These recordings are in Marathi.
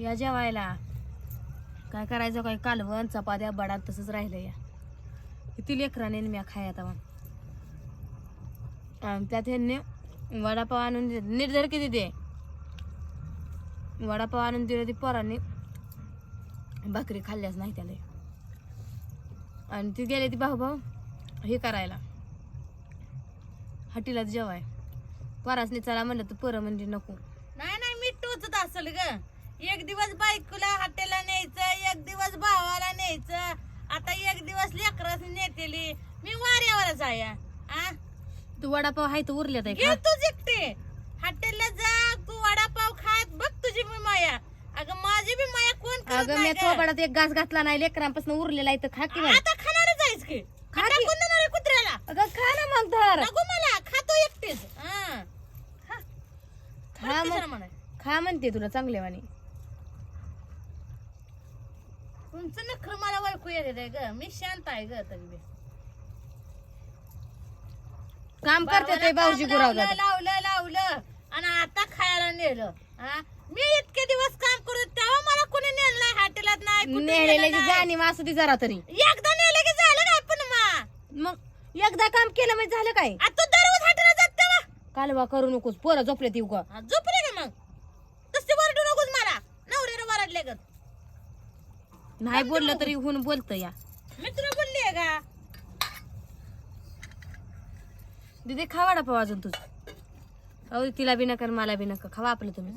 या जेवायला. काय करायचं काय कालवण चपात्या बडा तसंच राहिलं या किती लेकराने मी खाया मग आणि त्यात ह्यांनी वडापाव आणून दिले. नीट जर किती दे वडापाव आणून दिले ती पोरांनी. भाकरी खाल्ल्याच नाही त्याला. आणि ती गेले ती भाऊ भाऊ हे करायला. हटीलाच जेवाय. परासनी चला म्हणलं तर पोरं म्हणजे नको. नाही नाही मी टोचत असेल ग. एक दिवस बायकोला हॉटेलला न्यायचं एक दिवस भावाला न्यायचं आता एक दिवस लेकरास नेतेली मी वाऱ्यावरच आहे आ? तू वडापाव हाय तर उरल्यात आहे घे. तू जिकटे हॉटेलला जा तू वडापाव खात बघ तुझी मी माया अगं माझी बी माया कोण करत अगं मी नाही ग? एक घास घातला नाही लेकरांपासून उरलेला आहे तर खा की बाई. आता खाणारच आहेस की खा आता की. कोण देणार आहे कुत्र्याला अगं खा ना मग नको मला खातो एकटीच हा. परत मग. तिसरं म्हणाय. खा म्हणते तुला चांगले वाणी तुमचं नखर मला ओळखू येते ग. मी शांत आहे ग तरी बी. काम करते ते भावाला भाऊजी काम लावलं लावलं लावलं. आणि आता खायला नेलं. हा? मी इतके दिवस काम करत तेव्हा मला कोणी नेलं नाही हॉटेलात नाही कुठे नेलं नेलेल्याची नाही. जाणीव असू दे जरा तरी. एकदा नेलं की झालं काय पण मा. मग एकदा काम केलं म्हणजे झालं काय? आता तू दररोज हॉटेलला जात तेव्हा? कालवा करू नकोस पोरं झोपले ती उगा. हा, झोपले का मग? तसे वरडू नकोस मला? नवऱ्याला वरडले ग. नाही बोललं तरी होऊन बोलत या. मी तुला बोलली का? दीदी खा वडापाव अजून तुझ. अहो तिला बी नका आणि मला बी नका. खावा आपलं तुम्ही.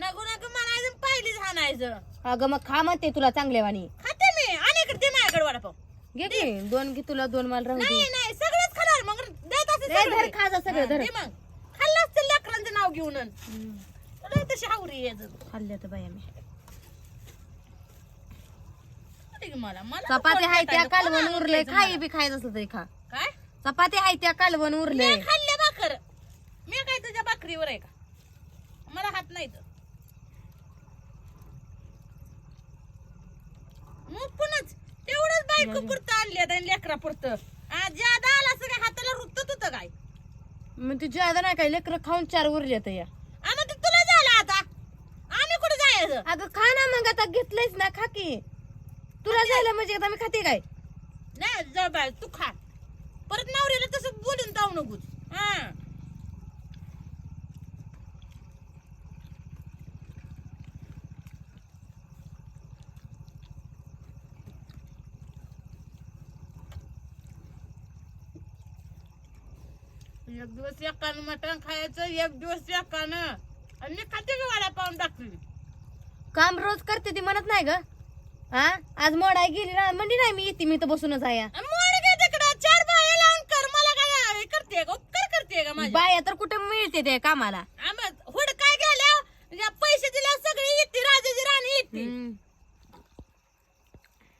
नको नको मला अजून पहिलीच हाणायचं अगं मग खा म्हणते तुला चांगले वाणी खाते मी. आणि इकडे दे माझ्याकडे वडापाव. घे की. दोन घे तुला दोन मला राहू नाही दे. नाही सगळंच खाणार. मग देत असेल ए, सगळं धर ते. खा जा सगळं धर. दे मग. खाल्लं असतं लेकरांचं नाव घेऊन. तुला तशी हावरी यायचं खाल्ल्या तर मला? मला चपाती हाय त्या? कालवण उरले खाई? बी खायचं असलं तरी खा. काय? चपाती हाय त्या कालवण उरले मी खाल्ले भाकर. मी काय तुझ्या भाकरीवर आहे का? मला हात नाही तर. मग पुन्हाच तेवढंच बायको पुरतं आणली आणि लेकरा पुरतं. ज्यादा आला सगळ्या हाताला रुतत होतं काय? मग ती ज्यादा नाही काय लेकर खाऊन चार उरले तर या. ते तुला झालं आता. आम्ही कुठे जायचं? अगं खा ना मग आता घेतलंयच ना खा की. तुला झालं म्हणजे आता मी खाते काय? नाही जा बाय तू खा. परत नवऱ्याला तसं बोलून जाऊ नकोस. हा. एक दिवस एकानं मटण खायचं एक दिवस एकानं. आणि मी खाते का वाडा पाहून टाकली काम रोज करते ती म्हणत नाही ग. हा? आज मोडाय गेली ना. म्हणजे नाही मी येते मी तर बसूनच आहे. मोड घे तिकडं. चार बाया लावून कर. मला काय हे करते का? उपकार करते का माझ्या? बाया तर कुठे मिळते ते कामाला? आम्हा हुड काय गेल्या पैसे दिल्या सगळी येते राजाची राणी येते हम्म.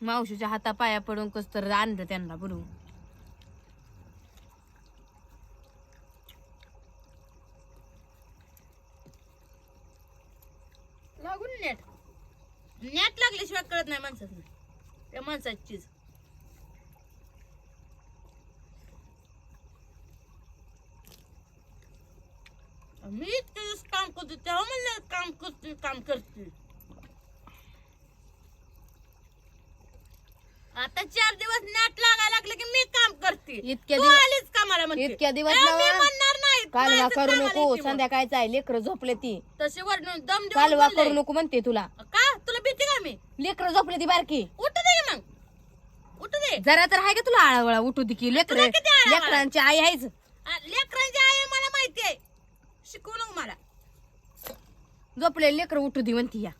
मावशीच्या हाता पाया पडून कस तर आणलं त्यांना बरोबर लागून नेट. नेट लागल्याशिवाय कळत नाही माणसाचं. त्या माणसाची चीज. मी इतके दिवस काम करते तेव्हा म्हणलं काम करते काम करते आता चार दिवस नेट लागायला लागले की मी काम करते. इतक्या तू दिवस- आलीच कामाला म्हणते. इतक्या दिवस ए, मी लावा. म्हणणार नाही. कालवा करू नको येते मग. संध्याकाळचं आहे लेकर झोपले ती. तसे वरण दम देऊन कालवा बोलले. करू नको म्हणते तुला. लेकर झोपले ती बारकी. उठ दे मग. उठ दे. जरा तर आहे का तुला आळावळा? उठू दे की लेकर. तुला किती आळावळा? लेकरांची आई आहेच. आ, लेकरांची आई आहे मला माहिती आहे. शिकवू नको मला. झोपले लेकर उठू दे म्हणती या.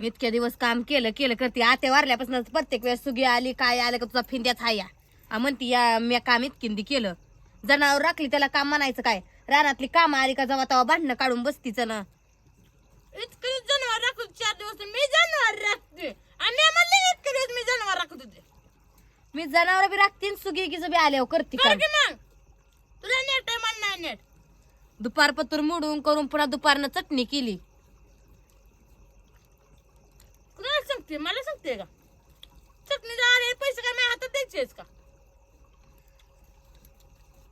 इतक्या दिवस काम केलं केलं करते. आते वारल्यापासून प्रत्येक वेळेस सुगी आली काय आलं का तुझा फिंद्याच हाया आ म्हणती या मी काम इतकिंदी केलं. जनावर राखली त्याला काम म्हणायचं काय? रानातली काम आली का जेव्हा तेव्हा भांडणं काढून बसतीच ना इतके जनावर राखत चार दिवस मी जनावर राखते. आणि मी म्हणले इतके दिवस मी जनावर राखत होते. मी जनावर बी राखते आणि सुगी गिज बी आल्यावर करते कर काम. की मग? तुला नेट आहे नाही नेट. दुपार पत्र मोडून करून पुन्हा दुपारनं चटणी केली. कुणाला सांगते? मला सांगते का? चटणी आले पैसे काय माझ्या हातात द्यायचेच का?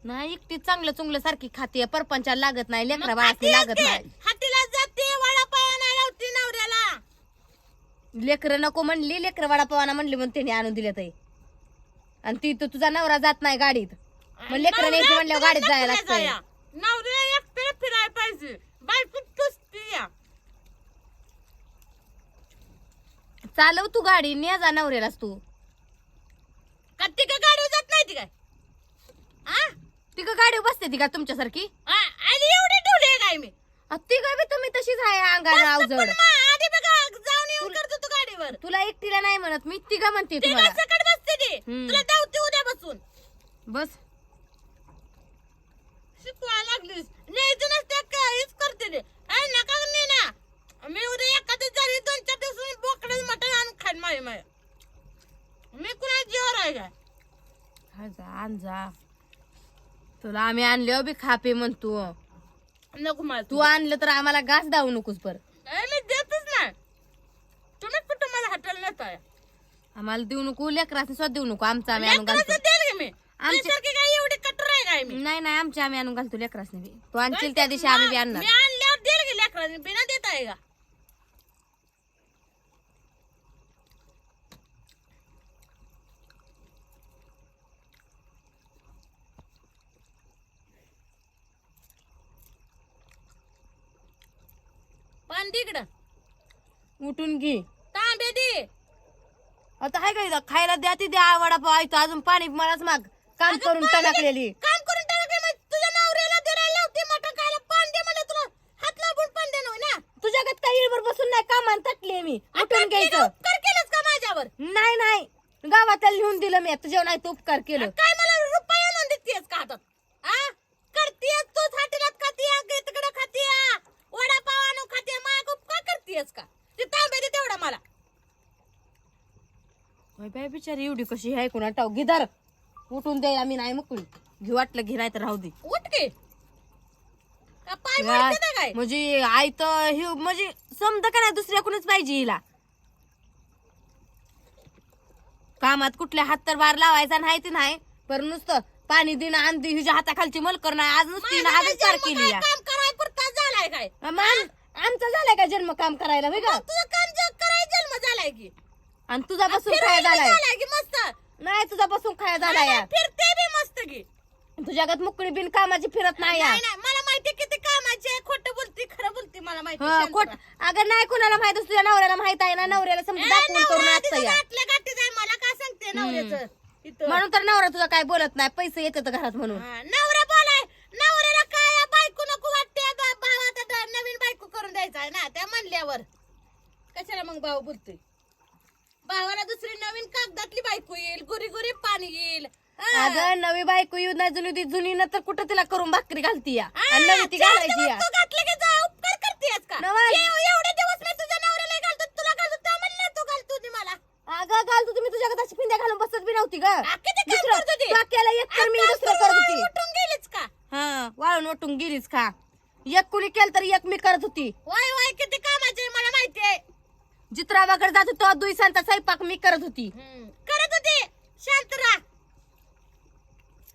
नाही एकटी चांगलं चुंगलं सारखी खाते परपंचाला लागत नाही लेकरा खाते लागत. नाही. हातीला जाते वडापाव नाही लावते नवऱ्याला. लेकरं नको म्हणली लेकरं वडापावाना म्हणली म्हणून त्याने आणून दिले ताई आणि ती तर तुझा नवरा जात नाही गाडीत. मग लेकरं न्यायची म्हणल्यावर गाडीत जायला लागतंय. नवऱ्या फिरायला पाहिजे. बायको टुसती या चालव तू गाडी ने जा नवऱ्यालाच तू. का ती का गाडी जात नाही ती काय? आ? ती का गाडीवर बसते ती का तुमच्यासारखी? आ, आणि एवढी ठेवली काय मी? अ, ती का बी तुम्ही तशीच आहे अंगाला पण अवजड. आधी बघा जाऊन येऊन करतो तू गाडीवर. तुला एकटीला नाही म्हणत मी ती का म्हणते ती तुम्हाला? काय सकट बसते ती. हम्म. तुला धावते उद्या बसून. बस. लागलीस. न्यायचं नसते काहीच करते ते. अरे नका नाही ना मी उद्या एखादी जरी दोन चार दिवसांनी बोकडं मटण आणून खाईन माय माय. मी कुणा जीवर आहे काय? हा जा आण जा. तुला आम्ही आणले बी खापे म्हणतो. नको मला तू आणलं तर आम्हाला घास दावू नकोस पर. मी देतच नाही. तुम्ही कुठं मला हॉटेल नेताय? आम्हाला देऊ नको लेकरासनी स्वतः देऊ नको. आमचं आम्ही आणून घालतो. देईल की मी? आमचे- तुझ्यासारखी काय एवढी कठोर आहे काय मी? नाही नाही आमच्या आम्ही आणून घालतो लेकरासनी बी. तू आणशील त्या दिवशी आम्ही बी आणणार. मी आणल्यावर देईल की लेकरांनी? बिना देत आहे का? तिकडं. उठून घे. तांबे दे. आता हाय का इथं? खायला द्या ती द्या वडापाव आहे तो अजून पाणी मलाच माग. काम करून. टणकलेली काम करून टाकले मग तुझ्या नवऱ्याला लावते मटण खायला. पान दे मला तुला. हात पान दे ना. काही येळभर बसून नाही कामान तटले मी. उठून घ्यायचं. उपकार केलंस का माझ्यावर? नाही नाही. गावात लिहून दिलं मी. तुझ्या नाही तू उपकार केलं. काय मला रुपया म्हणून देतेस का हातात आ करतेस तूच हाटेलात खातीया तिकडे खातीया वडापाव आणून खातीया माग उपकार करतेस का ते तांबे दे तेवढा मला बिचारी एवढी कशी आहे कोणा टाव गिधार उठून दे आम्ही नाही मुकली घे वाटलं घे नाही तर राहू दे. उठ के. का पाय मोडते ना काय? म्हणजे आई तर हे म्हणजे समजा का नाही दुसऱ्या कोणीच पाहिजे हिला? कामात कुठल्या हात तर बार लावायचा नाही ते नाही पर नुसतं पाणी देणं आणते हिच्या हाताखालची मलकर नाही. आज नुसती माझा आजच पार जन्म केली काय काम कराय पुरता झालाय काय? मग आम- आमचा झालाय का जन्म काम करायला? होय का मग तुझं काम जग कराय जन्म झालाय की. आणि तुझा बसून खाया फिरायला झालाय की मस्त? नाही तुझा बसून खाया झालाय. नाही, फिरते बी मस्त की. तुझ्यागत मुकळी बिन कामाची फिरत नाही या. नाही नाही मला माहिती किती कामाची आहे खोटं बोलती खरं बोलती मला माहिती हा, शांत खोट. अगं नाही कोणाला माहीत असतं, तुझ्या नवऱ्याला माहीत आहे ना नवऱ्याला ए, समजा दाखवून नवरा आधीच या. आहे मला काय सांगते नवऱ्याचं? इथं. म्हणून तर नवरा तुझा काय बोलत नाही पैसे येतात घरात म्हणून. हा, नवरा बोलाय नवऱ्याला काय आहे, बायको नको वाटते बा- भावाचा ड- नवीन बायको करून द्यायचा आहे ना त्या म्हणल्यावर. कशाला मग भाऊ बोलतोय? भावाला दुसरी नवीन कागदातली बायको येईल गुरी गुरी पाणी येईल. हा. अगं नवी बायको येऊ नाही जुनी ती जुनी ना तर कुठं तिला करून भाकरी घालती या? हा, आणि नवी ती चार घालायची दिवस या? तू घातलं की जा उपकार करतेस का? नवा- एव- एवढे दिवस मी तुझ्या नवऱ्याला घालतो तुला घालतो त्या म्हणलं तू घालतो ती मला. अगं घाल तू तुम्ही तुझ्या पिंड्या घालून बसत बी नव्हती ग. आ, किती काम दुसरं- करत होती? तू केला एक मी दुसरं तू करत होती. उठून का? हा वाळून उठून गेलीच का? एक कुणी केलं तर एक मी करत होती. वाय वाय किती कामाचे मला माहिती आहे जित्राबाकडे जात होतो दुईसांचा स्वयंपाक मी करत होती. करत होती? शांत राहा.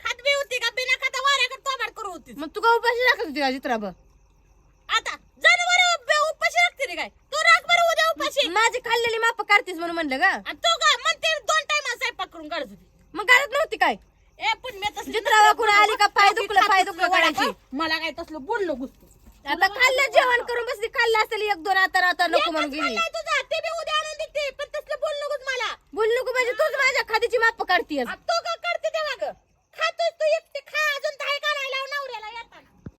खात बी होती का? बिना खाता वाऱ्याकडे तोबाड करू होती. मग तू का उपाशी राखत होती का जित्राबा आता जनावर उपाशी राखते रे काय? तू राख बरं उद्या उपाशी. माझी खाल्लेली माप काढतीस म्हणून म्हणलं का तू का म्हणते दोन टाइम स्वयंपाक करून काढत होती. मग काढत नव्हती काय? ए पण मी जित्रावा कुणा आली का? पाय दुखलं, पाय दुखलं काढायची. मला काय तसलं बोललो गुस्तू आता खाल्लं जेवण करून बसली. खाल्लं असेल एक दोन आता आता नको म्हणून ते बी उद्या आणून देते पण तसलं बोल मला. बोल नको म्हणजे तूच माझ्या खात्याची माप काढतीयस. तू का काढते तेव्हा खातोय तू एक खा अजून काय